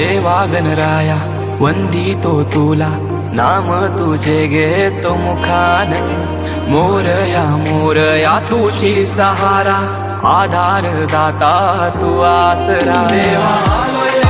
देवा गणराया वंदितो तुला नाम तुझे घेतो मुखान मोरया मोरया तुझी सहारा आधार दाता तू आसरा देवा आलोय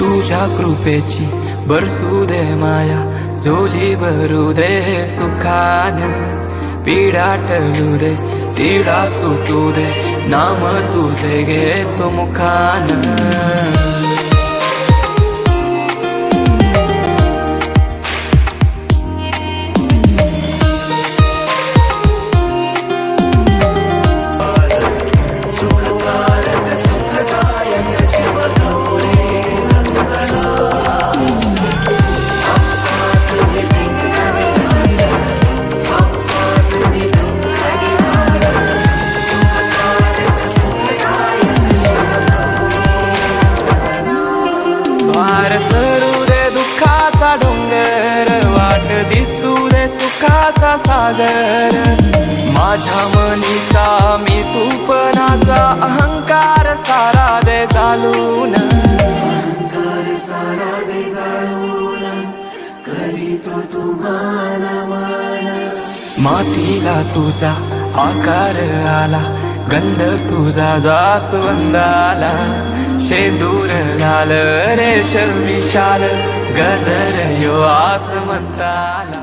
तुझ्या कृपेची बरसू दे माया झोली भरू दे सुखान. पीडा टलू दे तिडा सुटू दे नाम तुझे घेतो मुखान. सागर. माझ्या मनीचा मी तूपणाचा अहंकार सारा दे चालून मातीला तुझा आकार आला. गंध तुझा जास्वंदाला शेंदूर लाल रेशमी शाल गजर यो आस म्हणताला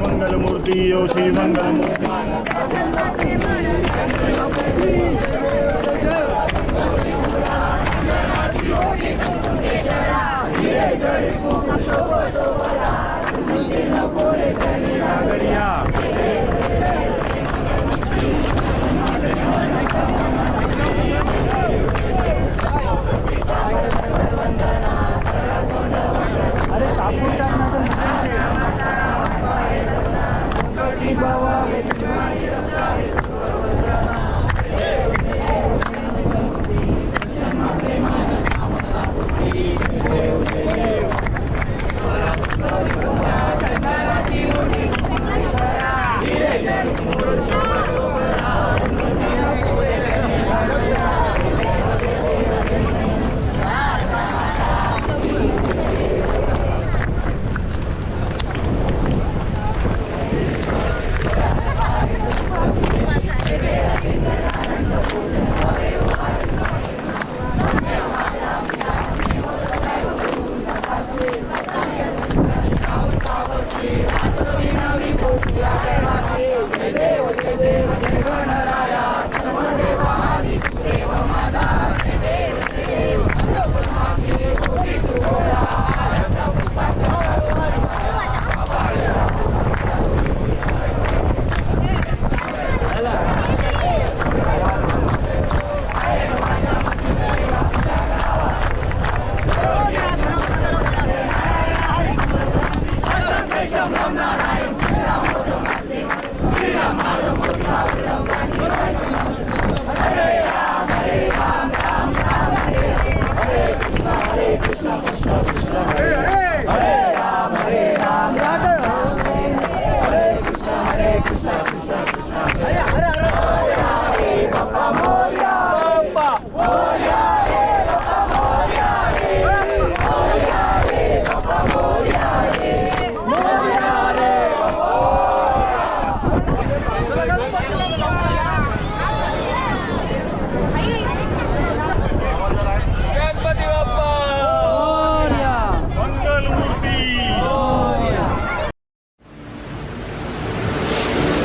मंगलमूर्ती यो श्री मंगलमूर्ती